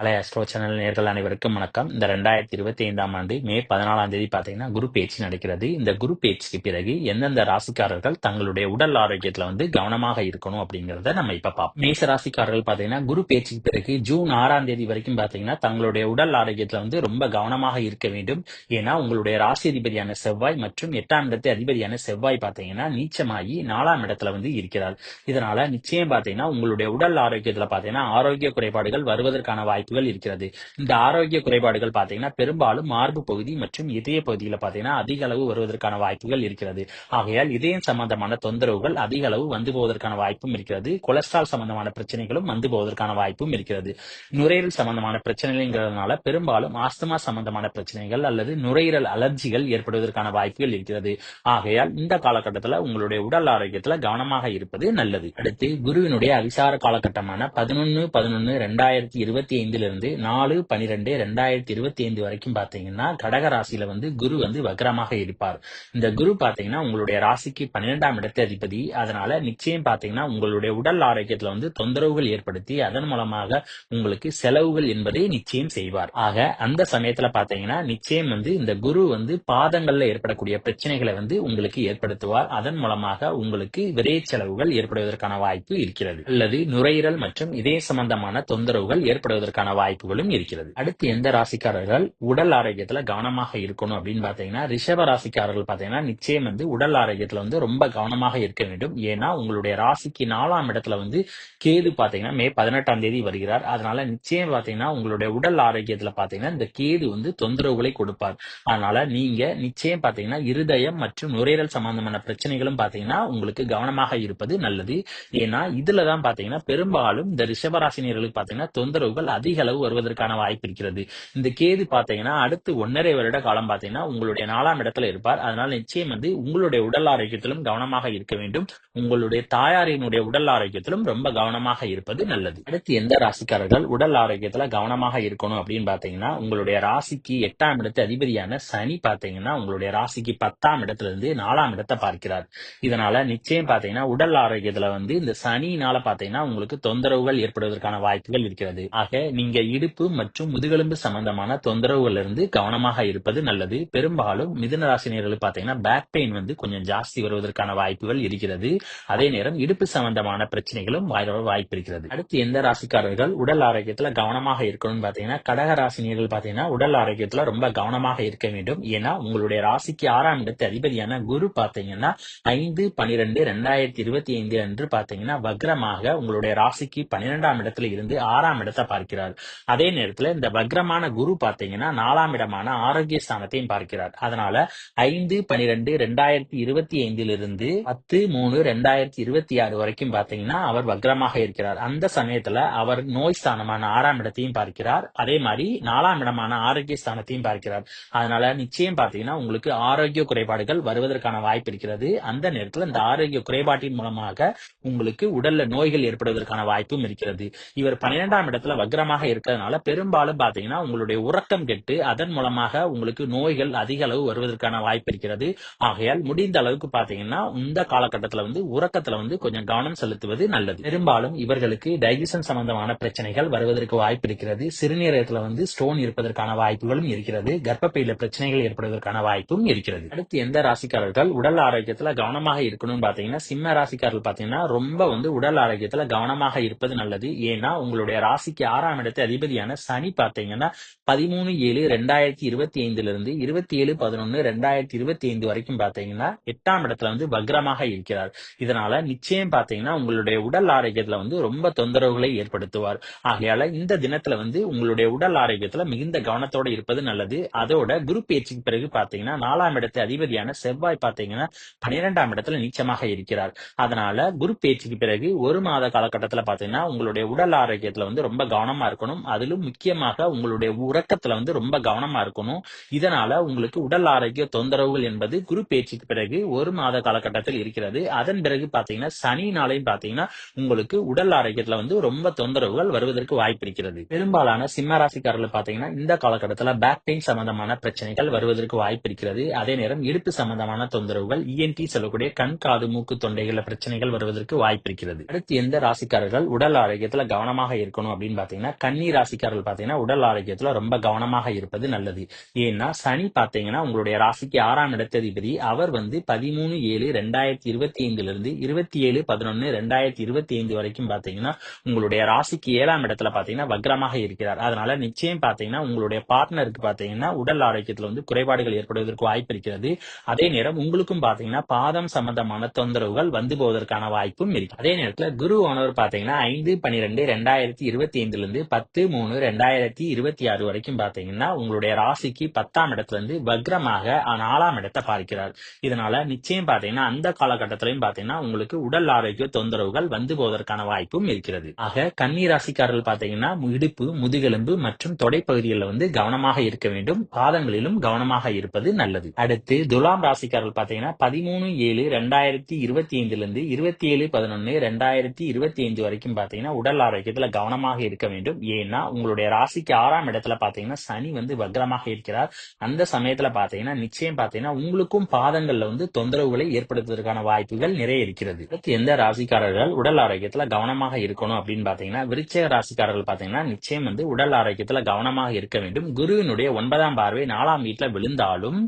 அலை astro channel நேர்கள் அனைவருக்கும் வணக்கம். இந்த ரெண்டாயிரத்தி இருபத்தி ஐந்தாம் ஆண்டு மே பதினாலாம் தேதி பாத்தீங்கன்னா குரு பேச்சு நடக்கிறது. இந்த குரு பேச்சுக்கு பிறகு எந்தெந்த ராசிக்காரர்கள் தங்களுடைய உடல் ஆரோக்கியத்துல வந்து கவனமாக இருக்கணும் அப்படிங்கறத நம்ம இப்ப பார்ப்போம். மேச ராசிக்காரர்கள் பாத்தீங்கன்னா குரு பேச்சுக்கு பிறகு ஜூன் ஆறாம் தேதி வரைக்கும் பாத்தீங்கன்னா தங்களுடைய உடல் ஆரோக்கியத்துல வந்து ரொம்ப கவனமாக இருக்க வேண்டும். ஏன்னா உங்களுடைய ராசி அதிபதியான செவ்வாய் மற்றும் எட்டாம் இடத்து அதிபதியான செவ்வாய் பாத்தீங்கன்னா நீச்சமாகி நாலாம் இடத்துல வந்து இருக்கிறார். இதனால நிச்சயம் பாத்தீங்கன்னா உங்களுடைய உடல் ஆரோக்கியத்துல பாத்தீங்கன்னா ஆரோக்கிய குறைபாடுகள் வருவதற்கான வாய்ப்புகள் இருக்கிறது. இந்த ஆரோக்கிய குறைபாடுகள் பாத்தீங்கன்னா பெரும்பாலும் மார்பு பகுதி மற்றும் இதய பகுதியில பாத்தீங்கன்னா அதிக அளவு வருவதற்கான வாய்ப்புகள் இருக்கிறது. ஆகையால் இதயம் சம்பந்தமான தொந்தரவுகள் அதிக அளவு வந்து போவதற்கான வாய்ப்பும் இருக்கிறது. கொலஸ்ட்ரால் சம்பந்தமான பிரச்சனைகளும் வந்து போவதற்கான வாய்ப்பும் இருக்கிறது. நுரையீரல் சம்பந்தமான பிரச்சனைகள்ங்கிறதுனால பெரும்பாலும் ஆஸ்துமா சம்பந்தமான பிரச்சனைகள் அல்லது நுரையீரல் அலர்ஜிகள் ஏற்படுவதற்கான வாய்ப்புகள் இருக்கிறது. ஆகையால் இந்த காலகட்டத்தில் உங்களுடைய உடல் ஆரோக்கியத்துல கவனமாக இருப்பது நல்லது. அடுத்து குருவினுடைய அவிசார காலகட்டமான பதினொன்னு பதினொன்னு ரெண்டாயிரத்தி இருபத்தி ஐந்து ஐந்திலிருந்து நாலு பனிரெண்டு ரெண்டாயிரத்தி இருபத்தி ஐந்து வரைக்கும் பாத்தீங்கன்னா கடக ராசியில வந்து குரு வந்து வக்ரமாக இருப்பார். இந்த குரு பாத்தீங்கன்னா உங்களுடைய ராசிக்கு பன்னிரெண்டாம் இடத்தை அதிபதி. அதனால நிச்சயம் பாத்தீங்கன்னா உங்களுடைய உடல் ஆரோக்கியத்துல வந்து தொந்தரவுகள் ஏற்படுத்தி அதன் மூலமாக உங்களுக்கு செலவுகள் என்பதை நிச்சயம் செய்வார். ஆக அந்த சமயத்துல பாத்தீங்கன்னா நிச்சயம் வந்து இந்த குரு வந்து பாதங்கள்ல ஏற்படக்கூடிய பிரச்சனைகளை வந்து உங்களுக்கு ஏற்படுத்துவார். அதன் மூலமாக உங்களுக்கு விரைய செலவுகள் ஏற்படுவதற்கான வாய்ப்பு இருக்கிறது. அல்லது நுரையீரல் மற்றும் இதய சம்பந்தமான தொந்தரவுகள் ஏற்படுவதற்கான வாய்ப்புகளும் இருக்கிறது. அடுத்து எந்த ராசிக்காரர்கள் உடல் ஆரோக்கியத்துல கவனமாக இருக்கணும் அப்படின்னு பாத்தீங்கன்னா ரிஷப ராசிக்காரர்கள் பாத்தீங்கன்னா நிச்சயம் வந்து உடல் ஆரோக்கியத்துல வந்து ரொம்ப கவனமாக இருக்க வேண்டும். ஏன்னா உங்களுடைய ராசிக்கு நாலாம் இடத்துல வந்து கேது பாத்தீங்கன்னா மே பதினெட்டாம் தேதி வருகிறார். அதனால நிச்சயம் பாத்தீங்கன்னா உங்களுடைய உடல் ஆரோக்கியத்துல பாத்தீங்கன்னா இந்த கேது வந்து தொந்தரவுகளை கொடுப்பார். அதனால நீங்க நிச்சயம் பாத்தீங்கன்னா இருதயம் மற்றும் நுரையீரல் சம்பந்தமான பிரச்சனைகளும் பாத்தீங்கன்னா உங்களுக்கு கவனமாக இருப்பது நல்லது. ஏன்னா இதுலதான் பாத்தீங்கன்னா பெரும்பாலும் இந்த ரிஷபராசினியர்களுக்கு பாத்தீங்கன்னா தொந்தரவுகள் அதிக அதிக அளவு வருவதற்கான வாய்ப்பு இருக்கிறது. இந்த கேது பாத்தீங்கன்னா அடுத்து ஒன்னரை வருட காலம் பாத்தீங்கன்னா உங்களுடைய நாலாம் இடத்துல இருப்பார். அதனால நிச்சயம் வந்து உங்களுடைய உடல் ஆரோக்கியத்திலும் கவனமாக இருக்க வேண்டும். உங்களுடைய தாயாரினுடைய உடல் ஆரோக்கியத்திலும் ரொம்ப கவனமாக இருப்பது நல்லது. அடுத்து எந்த ராசிக்காரர்கள் உடல் ஆரோக்கியத்துல கவனமாக இருக்கணும் அப்படின்னு பாத்தீங்கன்னா உங்களுடைய ராசிக்கு எட்டாம் இடத்து அதிபதியான சனி பாத்தீங்கன்னா உங்களுடைய ராசிக்கு பத்தாம் இடத்துல இருந்து நாலாம் இடத்தை பார்க்கிறார். இதனால நிச்சயம் பாத்தீங்கன்னா உடல் ஆரோக்கியத்துல வந்து இந்த சனியினால பாத்தீங்கன்னா உங்களுக்கு தொந்தரவுகள் ஏற்படுவதற்கான வாய்ப்புகள் இருக்கிறது. ஆக நீங்க இடுப்பு மற்றும் முதுகெலும்பு சம்பந்தமான தொந்தரவுகள் இருந்து கவனமாக இருப்பது நல்லது. பெரும்பாலும் மிதுன ராசினியர்கள் பாத்தீங்கன்னா பேக் பெயின் வந்து கொஞ்சம் ஜாஸ்தி வருவதற்கான வாய்ப்புகள் இருக்கிறது. அதே நேரம் இடுப்பு சம்பந்தமான பிரச்சனைகளும் வாய்ப்பு இருக்கிறது. அடுத்து எந்த ராசிக்காரர்கள்? உடல் ஆரோக்கியத்துல கவனமாக இருக்கணும்னு பாத்தீங்கன்னா கடக ராசினியர்கள் பாத்தீங்கன்னா உடல் ஆரோக்கியத்துல ரொம்ப கவனமாக இருக்க வேண்டும். ஏன்னா உங்களுடைய ராசிக்கு ஆறாம் இடத்து அதிபதியான குரு பாத்தீங்கன்னா ஐந்து பனிரெண்டு ரெண்டாயிரத்தி இருபத்தி ஐந்து அன்று பாத்தீங்கன்னா வக்ரமாக உங்களுடைய ராசிக்கு பன்னிரெண்டாம் இடத்துல இருந்து ஆறாம் இடத்தை பார்க்கிறார். பார்க்கிறார். அதே நேரத்துல இந்த வக்ரமான குரு பாத்தீங்கன்னா நாலாம் இடமான ஆரோக்கிய ஸ்தானத்தையும் பார்க்கிறார். அதனால ஐந்து பனிரெண்டு ரெண்டாயிரத்தி இருபத்தி ஐந்திலிருந்து பத்து மூணு ரெண்டாயிரத்தி இருபத்தி ஆறு வரைக்கும் பாத்தீங்கன்னா அவர் வக்ரமாக இருக்கிறார். அந்த சமயத்துல அவர் நோய் ஸ்தானமான ஆறாம் இடத்தையும் பார்க்கிறார். அதே மாதிரி நாலாம் இடமான ஆரோக்கிய ஸ்தானத்தையும் பார்க்கிறார். அதனால நிச்சயம் பாத்தீங்கன்னா உங்களுக்கு ஆரோக்கிய குறைபாடுகள் வருவதற்கான வாய்ப்பு இருக்கிறது. அந்த நேரத்தில் இந்த ஆரோக்கிய குறைபாட்டின் மூலமாக உங்களுக்கு உடல்ல நோய்கள் ஏற்படுவதற்கான வாய்ப்பும் இருக்கிறது. இவர் பன்னிரெண்டாம் இடத்துல வக்ரமாக இருக்கிறதுனால பெரும்பாலும் பாத்தீங்கன்னா உங்களுடைய உறக்கம் கெட்டு அதன் மூலமாக உங்களுக்கு நோய்கள் அதிக அளவு வருவதற்கான வாய்ப்பு இருக்கிறது. ஆகையால் முடிந்த அளவுக்கு பாத்தீங்கன்னா இந்த காலகட்டத்துல வந்து உறக்கத்துல வந்து கொஞ்சம் கவனம் செலுத்துவது நல்லது. பெரும்பாலும் இவர்களுக்கு டைஜஷன் சம்பந்தமான பிரச்சனைகள் வருவதற்கு வாய்ப்பு இருக்கிறது. சிறுநீரகத்துல வந்து ஸ்டோன் இருப்பதற்கான வாய்ப்புகளும் இருக்கிறது. கர்ப்பப்பையில பிரச்சனைகள் ஏற்படுவதற்கான வாய்ப்பும் இருக்கிறது. அடுத்து எந்த ராசிக்காரர்கள்? உடல் ஆரோக்கியத்துல கவனமாக இருக்கணும்னு பாத்தீங்கன்னா சிம்ம ராசிக்காரர்கள் பாத்தீங்கன்னா ரொம்ப வந்து உடல் ஆரோக்கியத்துல கவனமாக இருப்பது நல்லது. ஏன்னா உங்களுடைய ராசிக்கு ஆறாம் அடுத்து அதிபதியான சனி பாத்தீங்கன்னா பதிமூணு ஏழு ரெண்டாயிரத்தி இருபத்தி ஐந்துல இருந்து இருபத்தி ஏழு பதினொன்னு ரெண்டாயிரத்தி இருபத்தி ஐந்து வரைக்கும் பாத்தீங்கன்னா எட்டாம் இடத்துல வந்து வக்ரமாக இருக்கிறார். இதனால நிச்சயம் பாத்தீங்கன்னா உங்களுடைய உடல் ஆரோக்கியத்துல வந்து ரொம்ப தொந்தரவுகளை ஏற்படுத்துவார். ஆகையால இந்த தினத்துல வந்து உங்களுடைய உடல் ஆரோக்கியத்துல மிகுந்த கவனத்தோட இருப்பது நல்லது. அதோட குரு பேச்சுக்கு பிறகு பாத்தீங்கன்னா நாலாம் இடத்து அதிபதியான செவ்வாய் பாத்தீங்கன்னா பன்னிரெண்டாம் இடத்துல நீச்சமாக இருக்கிறார். அதனால குரு பேச்சுக்கு பிறகு ஒரு மாத காலகட்டத்துல பாத்தீங்கன்னா உங்களுடைய உடல் ஆரோக்கியத்துல வந்து ரொம்ப கவனமா இருக்கணும். அதிலும் முக்கியமாக உங்களுடைய உறக்கத்துல வந்து ரொம்ப கவனமா இருக்கணும். இதனால உங்களுக்கு உடல் ஆரோக்கிய தொந்தரவுகள் என்பது குரு பேச்சுக்கு பிறகு ஒரு மாத காலகட்டத்தில் இருக்கிறது. அதன் பிறகு பாத்தீங்கன்னா சனி நாளையும் பாத்தீங்கன்னா உங்களுக்கு உடல் ஆரோக்கியத்துல வந்து ரொம்ப தொந்தரவுகள் வருவதற்கு வாய்ப்பு இருக்கிறது. பெரும்பாலான சிம்ம ராசிக்காரர்கள் பாத்தீங்கன்னா இந்த காலகட்டத்துல பேக் பெயின் சம்பந்தமான பிரச்சனைகள் வருவதற்கு வாய்ப்பு இருக்கிறது. அதே நேரம் இடுப்பு சம்பந்தமான தொந்தரவுகள் இஎன்டி சொல்லக்கூடிய கண் காது மூக்கு தொண்டைகள் பிரச்சனைகள் வருவதற்கு வாய்ப்பு இருக்கிறது. அடுத்து எந்த ராசிக்காரர்கள் உடல் ஆரோக்கியத்துல கவனமாக இருக்கணும் அப்படின்னு பாத்தீங்கன்னா கன்னி ராசிக்காரர்கள் பாத்தீங்கன்னா உடல் ஆரோக்கியத்துல ரொம்ப கவனமாக இருப்பது நல்லது. ஏன்னா சனி பாத்தீங்கன்னா உங்களுடைய ராசிக்கு ஆறாம் இடத்ததிபதி. அவர் வந்து பதிமூணு ஏழு ரெண்டாயிரத்தி இருபத்தி ஐந்துல இருந்து இருபத்தி ஏழு பதினொன்னு ரெண்டாயிரத்தி இருபத்தி ஐந்து வரைக்கும் பாத்தீங்கன்னா உங்களுடைய ராசிக்கு ஏழாம் இடத்துல பாத்தீங்கன்னா வக்ரமாக இருக்கிறார். அதனால நிச்சயம் பாத்தீங்கன்னா உங்களுடைய பார்ட்னருக்கு பாத்தீங்கன்னா உடல் ஆரோக்கியத்துல வந்து குறைபாடுகள் ஏற்படுவதற்கு வாய்ப்பு இருக்கிறது. அதே நேரம் உங்களுக்கும் பாத்தீங்கன்னா பாதம் சம்பந்தமான தொந்தரவுகள் வந்து போவதற்கான வாய்ப்பும் இருக்கு. அதே நேரத்துல குரு ஆனவர் பாத்தீங்கன்னா ஐந்து பனிரெண்டு ரெண்டாயிரத்தி இருபத்தி ஐந்துல இருந்து பத்து மூணு ரெண்டாயிரத்தி இருபத்தி ஆறு வரைக்கும் பாத்தீங்கன்னா உங்களுடைய ராசிக்கு பத்தாம் இடத்துல இருந்து வக்ரமாக நாலாம் இடத்தை பார்க்கிறார். இதனால நிச்சயம் பாத்தீங்கன்னா அந்த காலகட்டத்திலையும் பாத்தீங்கன்னா உங்களுக்கு உடல் ஆரோக்கிய தொந்தரவுகள் வந்து போவதற்கான வாய்ப்பும் இருக்கிறது. ஆக கன்னி ராசிக்காரர்கள் பாத்தீங்கன்னா இடுப்பு முதுகெலும்பு மற்றும் தொடைப்பகுதிகளில் வந்து கவனமாக இருக்க வேண்டும். பாதங்களிலும் கவனமாக இருப்பது நல்லது. அடுத்து துலாம் ராசிக்காரர்கள் பாத்தீங்கன்னா பதிமூணு ஏழு ரெண்டாயிரத்தி இருபத்தி ஐந்துல இருந்து இருபத்தி ஏழு பதினொன்னு ரெண்டாயிரத்தி இருபத்தி ஐந்து வரைக்கும் பாத்தீங்கன்னா உடல் ஆரோக்கியத்துல கவனமாக இருக்க வேண்டும். ஏன்னா உங்களுடைய ராசிக்கு ஆறாம் இடத்துல பாத்தீங்கன்னா சனி வந்து வக்ரமாக இருக்கிறார். அந்த சமயத்துல பாத்தீங்கன்னா நிச்சயம் பாத்தீங்கன்னா உங்களுக்கும் பாதங்கள்ல வந்து தொந்தரவுகளை ஏற்படுத்துவதற்கான வாய்ப்புகள் நிறைய இருக்கிறது. எந்த ராசிக்காரர்கள் உடல் ஆரோக்கியத்துல கவனமாக இருக்கணும் அப்படின்னு பாத்தீங்கன்னா விருச்சக ராசிக்காரர்கள் பாத்தீங்கன்னா நிச்சயம் வந்து உடல் ஆரோக்கியத்துல கவனமாக இருக்க வேண்டும். குருவினுடைய ஒன்பதாம் பார்வை நாலாம் வீட்டுல விழுந்தாலும்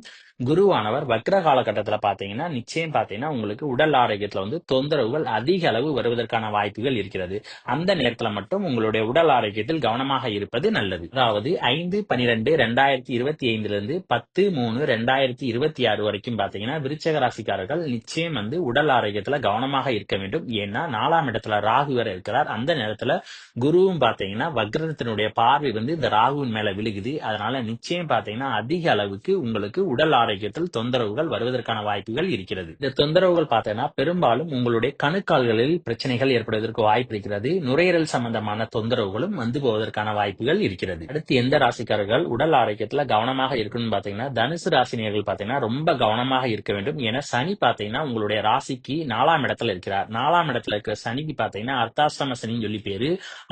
குருவானவர் வக்ர காலகட்டத்துல பாத்தீங்கன்னா நிச்சயம் பாத்தீங்கன்னா உங்களுக்கு உடல் ஆரோக்கியத்துல வந்து தொந்தரவுகள் அதிக அளவு வருவதற்கான வாய்ப்புகள் இருக்கிறது. அந்த நேரத்துல மட்டும் உங்களுடைய உடல் ஆரோக்கியத்தில் கவனமாக இருப்பது நல்லது. அதாவது ஐந்து பனிரெண்டு ரெண்டாயிரத்தி இருபத்தி ஐந்துல இருந்து பத்து மூணு ரெண்டாயிரத்தி இருபத்தி ஆறு வரைக்கும் பாத்தீங்கன்னா விருச்சக ராசிக்காரர்கள் நிச்சயம் வந்து உடல் ஆரோக்கியத்துல கவனமாக இருக்க வேண்டும். ஏன்னா நாலாம் இடத்துல ராகு வேற இருக்கிறார். அந்த நேரத்துல குருவும் பாத்தீங்கன்னா வக்ரத்தினுடைய பார்வை வந்து இந்த ராகுவின் மேல விழுகுது. அதனால நிச்சயம் பாத்தீங்கன்னா அதிக அளவுக்கு உங்களுக்கு உடல் ஆரோக்கியத்தில் தொந்தரவுகள் வருவதற்கான வாய்ப்புகள் இருக்கிறது. இந்த தொந்தரவுகள் பார்த்தீங்கன்னா பெரும்பாலும் உங்களுடைய கணுக்கால்களில் பிரச்சனைகள் ஏற்படுவதற்கு வாய்ப்பு இருக்கிறது. நுரையீரல் சம்பந்தமான தொந்தரவுகளும் வந்து போவதற்கான வாய்ப்புகள் இருக்கிறது. அடுத்து எந்த ராசிக்காரர்கள் உடல் ஆரோக்கியத்துல கவனமாக இருக்கணும்னு பாத்தீங்கன்னா தனுசு ராசினியர்கள் பாத்தீங்கன்னா ரொம்ப கவனமாக இருக்க வேண்டும். ஏன்னா சனி பாத்தீங்கன்னா உங்களுடைய ராசிக்கு நாலாம் இடத்துல இருக்கிறார். நாலாம் இடத்துல இருக்கிற சனிக்கு பாத்தீங்கன்னா அர்த்தாசிரம சனின்னு சொல்லி பேரு.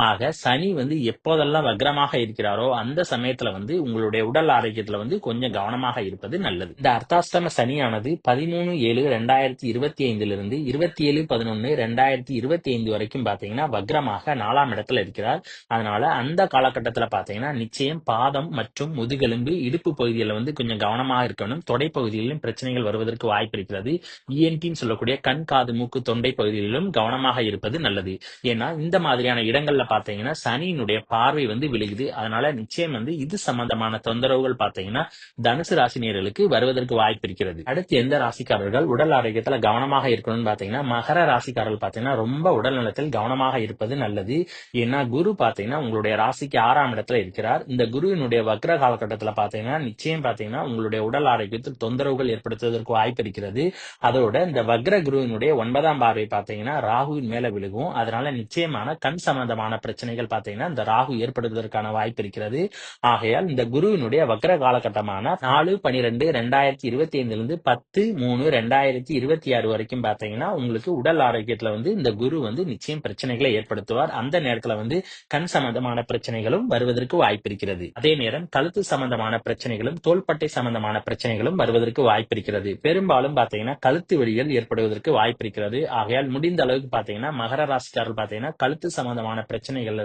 ஆக சனி வந்து எப்போதெல்லாம் வக்ரமாக இருக்கிறாரோ அந்த சமயத்துல வந்து உங்களுடைய உடல் ஆரோக்கியத்துல வந்து கொஞ்சம் கவனமாக இருப்பது நல்லது. இந்த அர்த்தாஷ்டம சனியானது பதிமூணு ஏழு ரெண்டாயிரத்தி இருபத்தி ஐந்துல இருந்து இருபத்தி ஏழு பதினொன்னு ரெண்டாயிரத்தி இருபத்தி ஐந்து வரைக்கும் பாத்தீங்கன்னா வக்ரமாக நாலாம் இடத்துல இருக்கிறார். அதனால அந்த காலகட்டத்துல பாத்தீங்கன்னா நிச்சயம் பாதம் மற்றும் முதுகெலும்பு இடுப்பு பகுதியில் வந்து கொஞ்சம் கவனமாக இருக்கணும். தொடை பகுதிகளிலும் பிரச்சனைகள் வருவதற்கு வாய்ப்பு இருக்கிறது. இஎன்டின்னு சொல்லக்கூடிய கண் காது மூக்கு தொண்டை பகுதிகளிலும் கவனமாக இருப்பது நல்லது. ஏன்னா இந்த மாதிரியான இடங்கள்ல பாத்தீங்கன்னா சனியினுடைய பார்வை வந்து விழுகுது. அதனால நிச்சயம் வந்து இது சம்பந்தமான தொந்தரவுகள் பாத்தீங்கன்னா தனுசு ராசினியர்களுக்கு வருவதற்கு வாய்ப்பு இருக்கிறது. அடுத்து எந்த ராசிக்காரர்கள் உடல் ஆரோக்கியத்துல கவனமாக இருக்கணும்னு பாத்தீங்கன்னா மகர ராசிக்காரர்கள் பாத்தீங்கன்னா ரொம்ப உடல் நலத்தில் கவனமாக இருப்பது நல்லது. ஏன்னா குரு பாத்தீங்கன்னா உங்களுடைய ராசிக்கு ஆறாம் இடத்துல இருக்கிறார். இந்த குருவினுடைய வக்ர காலகட்டத்துல பாத்தீங்கன்னா நிச்சயம் பாத்தீங்கன்னா உங்களுடைய உடல் ஆரோக்கியத்தில் தொந்தரவுகள் ஏற்படுத்துவதற்கு வாய்ப்பு இருக்கிறது. அதோட இந்த வக்ர குருவினுடைய ஒன்பதாம் பார்வை பாத்தீங்கன்னா ராகுவின் மேல விழுகும். அதனால நிச்சயமான கண் சம்பந்தமான பிரச்சனைகள் பாத்தீங்கன்னா இந்த ராகு ஏற்படுவதற்கான வாய்ப்பு இருக்கிறது. ஆகையால் இந்த குருவினுடைய வக்ர காலகட்டமான நாலு பனிரெண்டு ரெண்டாயிரத்தி இருபத்தி ஐந்துலேருந்து பத்து மூணு ரெண்டாயிரத்தி இருபத்தி ஆறு வரைக்கும் பார்த்தீங்கன்னா உங்களுக்கு உடல் ஆரோக்கியத்தில் வந்து இந்த குரு வந்து நிச்சயம் பிரச்சனைகளை ஏற்படுத்துவார். அந்த நேரத்தில் வந்து கண் சம்பந்தமான பிரச்சனைகளும் வருவதற்கு வாய்ப்பு இருக்கிறது. அதே நேரம் கழுத்து சம்பந்தமான பிரச்சனைகளும் தோள்பட்டை சம்பந்தமான பிரச்சனைகளும் வருவதற்கு வாய்ப்பு இருக்கிறது. பெரும்பாலும் பாத்தீங்கன்னா கழுத்து வழிகள் ஏற்படுவதற்கு வாய்ப்பு இருக்கிறது. ஆகையால் முடிந்த அளவுக்கு பாத்தீங்கன்னா மகர ராசிக்காரர்கள் பாத்தீங்கன்னா கழுத்து சம்பந்தமான பிரச்சனைகள்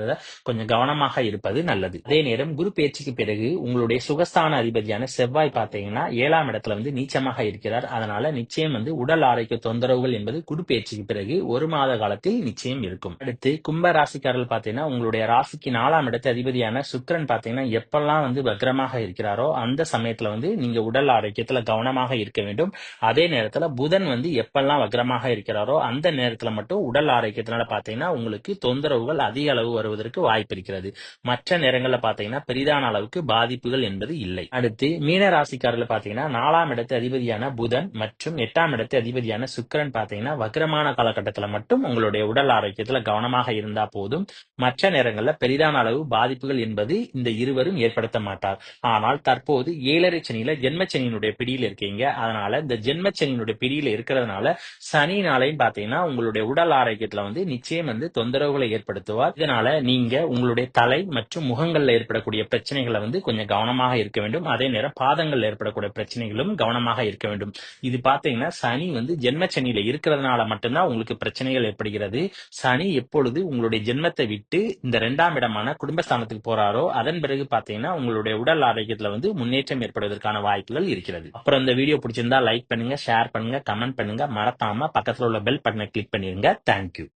கொஞ்சம் கவனமாக இருப்பது நல்லது. அதே நேரம் குரு பேச்சுக்கு பிறகு உங்களுடைய சுகஸ்தான அதிபதியான செவ்வாய் பாத்தீங்கன்னா ஏழாம் இடத்துல வந்து நீச்சமாக இருக்கிறார். அதனால நிச்சயம் வந்து உடல் ஆரோக்கிய தொந்தரவுகள் என்பது குடுப்பெயர்ச்சிக்கு பிறகு ஒரு மாத காலத்தில் நிச்சயம் இருக்கும். அடுத்து கும்ப ராசிக்காரர்கள் பாத்தீங்கன்னா உங்களுடைய ராசிக்கு நாலாம் இடத்து அதிபதியான சுக்கரன் பாத்தீங்கன்னா எப்பெல்லாம் வந்து வக்ரமாக இருக்கிறாரோ அந்த சமயத்துல வந்து நீங்க உடல் ஆரோக்கியத்துல கவனமாக இருக்க வேண்டும். அதே நேரத்துல புதன் வந்து எப்பெல்லாம் வக்ரமாக இருக்கிறாரோ அந்த நேரத்துல மட்டும் உடல் ஆரோக்கியத்தினால பாத்தீங்கன்னா உங்களுக்கு தொந்தரவுகள் அதிக அளவு வருவதற்கு வாய்ப்பு இருக்கிறது. மற்ற நேரங்கள்ல பாத்தீங்கன்னா பெரிதான அளவுக்கு பாதிப்புகள் என்பது இல்லை. அடுத்து மீன ராசிக்காரர்கள் பாத்தீங்கன்னா நாலாம் இடத்து அதிபதியான புதன் மற்றும் எட்டாம் இடத்து அதிபதியான சுக்கரன் பாத்தீங்கன்னா வக்ரமான காலகட்டத்துல மட்டும் உங்களுடைய உடல் ஆரோக்கியத்துல கவனமாக இருந்தா போதும். மற்ற நேரங்கள்ல பெரிதான அளவு பாதிப்புகள் என்பது இந்த இருவரும் ஏற்படுத்த மாட்டார். ஆனால் தற்போது ஏழரை சனியில ஜென்மச்சனியினுடைய பிடியில் இருக்கீங்க. அதனால இந்த ஜென்மச்சனியினுடைய பிடியில இருக்கிறதுனால சனி நாளையும் பாத்தீங்கன்னா உங்களுடைய உடல் ஆரோக்கியத்துல வந்து நிச்சயம் வந்து தொந்தரவுகளை ஏற்படுத்துவார். இதனால நீங்க உங்களுடைய தலை மற்றும் முகங்கள்ல ஏற்படக்கூடிய பிரச்சனைகளை வந்து கொஞ்சம் கவனமாக இருக்க வேண்டும். அதே நேரம் பாதங்கள்ல ஏற்படக்கூடிய பிரச்சனைகளும் கவனமாக இருக்க வேண்டும். இது பாத்தீங்கன்னா சனி வந்து ஜென்ம சனியில இருக்கிறதுனால மட்டும்தான் உங்களுக்கு பிரச்சனைகள் ஏற்படுகிறது. சனி எப்பொழுது உங்களுடைய ஜென்மத்தை விட்டு இந்த இரண்டாம் இடமான குடும்பஸ்தானத்துக்கு போறாரோ அதன் பிறகு பாத்தீங்கன்னா உங்களுடைய உடல் ஆரோக்கியத்துல வந்து முன்னேற்றம் ஏற்படுவதற்கான வாய்ப்புகள் இருக்கிறது. அப்புறம் இந்த வீடியோ பிடிச்சிருந்தா லைக் பண்ணுங்க ஷேர் பண்ணுங்க கமெண்ட் பண்ணுங்க. மறக்காம பக்கத்துல உள்ள பெல் பட்டனை கிளிக் பண்ணிருங்க தேங்க்யூ